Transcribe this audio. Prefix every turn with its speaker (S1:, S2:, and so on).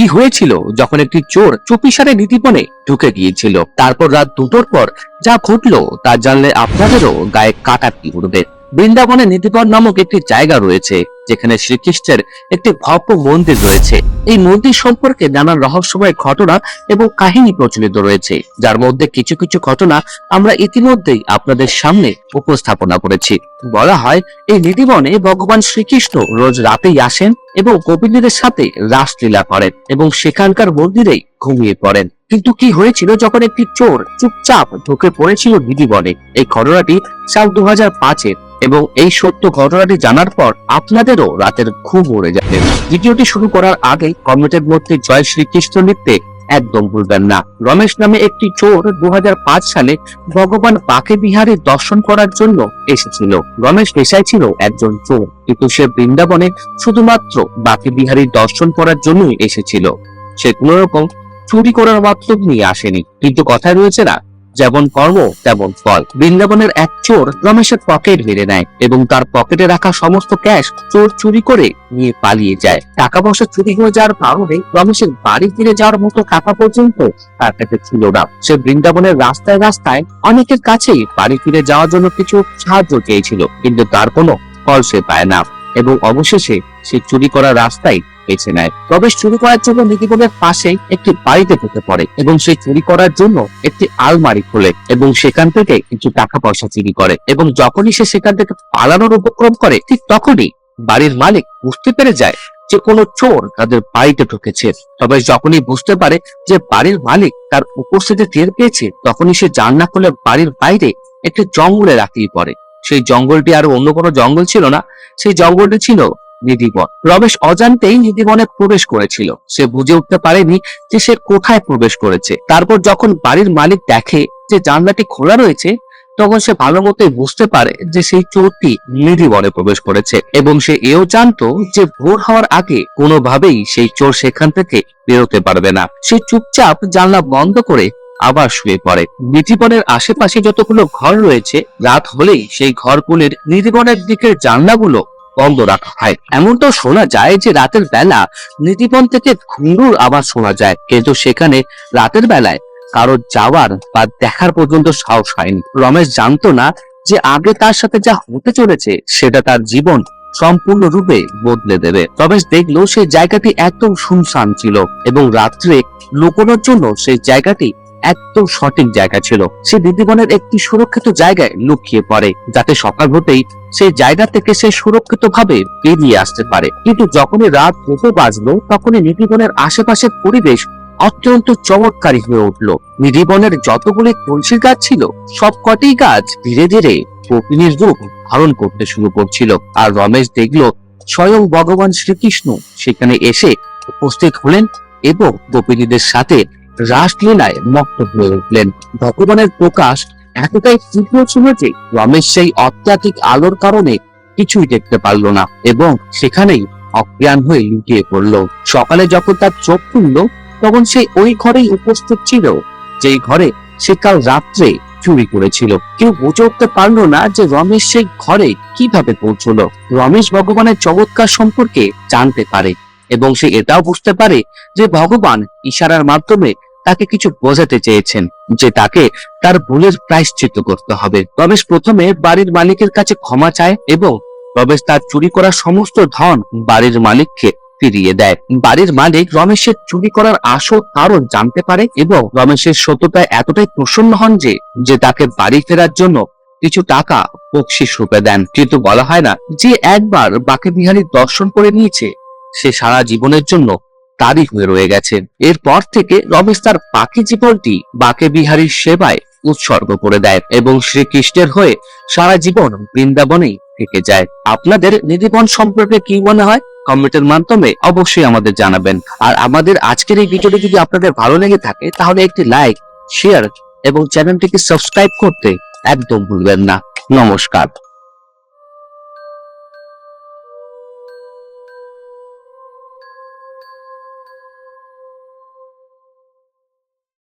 S1: কি হয়েছিল যখন একটি চোর চুপিসারে নীতিপণে ঢুকে গিয়েছিল? তারপর রাত দুটোর পর যা ঘটলো তা জানলে আপনাদেরও গায়ে কাটা কি উঠবে বৃন্দাবনে নীতিপণ নামক একটি জায়গা রয়েছে, যেখানে শ্রীকৃষ্ণের একটি ভব্য মন্দির রয়েছে। এই মন্দির সম্পর্কে নানান রহস্যময় ঘটনা এবং কাহিনী প্রচলিত রয়েছে। যার মধ্যে কিছু কিছু ঘটনা আমরা ইতিমধ্যেই আপনাদের সামনে উপস্থাপনা করেছি। বলা হয়, এই নিধিবনে ভগবান শ্রীকৃষ্ণ রোজ রাতেই আসেন এবং গোপিনীদের সাথে রাসলীলা করেন এবং সেখানকার মন্দিরেই ঘুমিয়ে পড়েন। কিন্তু কি হয়েছিল যখন একটি চোর চুপচাপ ঢুকে পড়েছিল নিধিবনে? এই ঘটনাটি সাল দু হাজার পাঁচের এবং এই সত্য ঘটনাটি জানার পর আপনাদেরও রাতের ঘুম উড়ে যাবে। ভিডিওটি শুরু করার আগে কমেন্টের মধ্যে জয় শ্রীকৃষ্ণ লিখতে একদম ভুলবেন না। রমেশ নামে একটি চোর দু সালে ভগবান বাকে বিহারীর দর্শন করার জন্য এসেছিল। রমেশ পেশায় ছিল একজন চোর, কিন্তু সে বৃন্দাবনে শুধুমাত্র বাকে বিহারীর দর্শন করার জন্যই এসেছিল। সে কোনো রকম চুরি করার মতলব নিয়ে আসেনি। কিন্তু কথায় রয়েছে না যেমন কর্ম, তেমন ফল। বৃন্দাবনের এক চোর রমেশের পকেট মেরে নেয় এবং তার পকেটে রাখা সমস্ত ক্যাশ চোর চুরি করে নিয়ে পালিয়ে যায়। টাকা পয়সা চুরি হয়ে যাওয়ার কারণে রমেশের বাড়ি ফিরে যাওয়ার মতো টাকা পর্যন্ত তার কাছে ছিল না। সে বৃন্দাবনের রাস্তায় রাস্তায় অনেকের কাছেই বাড়ি ফিরে যাওয়ার জন্য কিছু সাহায্য চেয়েছিল, কিন্তু তার কোনো ফল সে পায় না এবং অবশেষে সে চুরি করার রাস্তায় বেছে নেয়। রমেশ চুরি করার জন্য নিধিবনের পাশে একটি বাড়িতে ঢুকে পড়ে এবং সে চুরি করার জন্য একটি আলমারি খোলে এবং সেখান থেকে কিছু টাকা পয়সা চুরি করে এবং যখনই সে সেখান থেকে পালানোর উপক্রম করে, ঠিক তখনই বাড়ির মালিক বুঝতে পেরে যায় যে কোনো চোর তাদের বাড়িতে ঢুকেছে। তবে যখনই বুঝতে পারে যে বাড়ির মালিক তার উপস্থিতি টের পেয়েছে, তখনই সে জানলা খুলে বাড়ির বাইরে একটি জঙ্গলে রাখিয়ে পড়ে। সেই জঙ্গলটি আর অন্য কোনো জঙ্গল ছিল না। সেই জঙ্গলটি ছিল নিধিবন রমেশ অজান্তেই নিধিবনে প্রবেশ করেছিল। সে বুঝে উঠতে পারেনি যে সে কোথায় প্রবেশ করেছে। তারপর যখন বাড়ির মালিক দেখে যে জানলাটি খোলা রয়েছে, তখন সে ভালো মতোই বুঝতে পারে যে সেই চোরটি নিধিবনে প্রবেশ করেছে এবং সে এও জানতো যে ভোর হওয়ার আগে কোনোভাবেই সেই চোর সেখান থেকে বেরোতে পারবে না। সে চুপচাপ জানলা বন্ধ করে আবার শুয়ে পড়ে। নিধিবনের আশেপাশে যতগুলো ঘর রয়েছে, রাত হলেই সেই ঘরগুলির নিধিবনের দিকের জানলাগুলো বন্ধ রাখা হয়। এমনটাও শোনা যায় যে রাতের বেলা নীতিবন থেকে ঘুঙুর আওয়াজ শোনা যায়, কিন্তু সেখানে রাতের বেলায় কারও যাওয়ার বা দেখার পর্যন্ত সাহস হয়নি। রমেশ জানতো না যে আগে তার সাথে যা হতে চলেছে, সেটা তার জীবন সম্পূর্ণরূপে বদলে দেবে। রমেশ দেখল সেই জায়গাটি একদম শুনশান ছিল এবং রাত্রে লুকোনোর জন্য সেই জায়গাটি একদম সঠিক জায়গা ছিল। সে দিদিবনের একটি সুরক্ষিত জায়গায় লুকিয়ে পড়ে, যাতে সকাল হতেই সেই জায়গা থেকে সে সুরক্ষিত ভাবে বেরিয়ে আসতে পারে। কিন্তু যখনই রাত দুটো বাজলো, তখনই নিধিবনের আশেপাশের পরিবেশ অত্যন্ত চমৎকারী হয়ে উঠল। নিধিবনের যতগুলি তুলসী গাছ ছিল সব কটি গাছ ধীরে ধীরে কপিনীর রূপ ধারণ করতে শুরু করছিল। আর রমেশ দেখল, স্বয়ং ভগবান শ্রীকৃষ্ণ সেখানে এসে উপস্থিত হলেন এবং গোপিনীদের সাথে রাসলীলায় মত্ত হয়ে উঠলেন। ভগবানের প্রকাশ এতটাই তীব্র ছিল যে রমেশ সেই অত্যাধিক আলোর কারণে কিছুই দেখতে পারল না এবং সেখানেই অজ্ঞান হয়ে লুটিয়ে পড়ল। সকালে যখন তার চোখ খুলল, তখন সে ওই ঘরেই উপস্থিত ছিল, যেই ঘরে সে কাল রাত্রে চুরি করেছিল। কেউ বুঝে উঠতে পারল না যে রমেশ সেই ঘরে কীভাবে পৌঁছলো। রমেশ ভগবানের চমৎকার সম্পর্কে জানতে পারে এবং সে এটাও বুঝতে পারে যে ভগবান ইশারার মাধ্যমে তাকে কিছু বোঝাতে চেয়েছেন যে তাকে তার ভুলের প্রায়শ্চিত্ত করতে হবে। রমেশ প্রথমে বাড়ির মালিকের কাছে ক্ষমা চায় এবং রমেশ তার চুরি করা সমস্ত ধন বাড়ির মালিককে ফিরিয়ে দেয়। বাড়ির মালিক রমেশের চুরি করার আসল কারণ জানতে পারে এবং রমেশের সত্যতায় এতটাই প্রসন্ন হন যে যে তাকে বাড়ি ফেরার জন্য কিছু টাকা বকশিস রূপে দেন। কিন্তু বলা হয় না যে একবার বাকে বিহারীর দর্শন করে নিয়েছে, সে সারা জীবনের জন্য তারই হয়ে রয়ে গেছে। এরপর থেকে রমেশ তার বাকি জীবনটি বাকে বিহারীর সেবায় উৎসর্গ করে দেয় এবং শ্রীকৃষ্ণের হয়ে সারা জীবন বৃন্দাবনেই থেকে যায়। আপনাদের নিধিবন সম্পর্কে কি মনে হয়? কমেন্টের মাধ্যমে অবশ্যই আমাদের জানাবেন। আর আমাদের আজকের এই ভিডিওটি যদি আপনাদের ভালো লেগে থাকে, তাহলে একটি লাইক, শেয়ার এবং চ্যানেলটিকে সাবস্ক্রাইব করতে একদম ভুলবেন না। নমস্কার।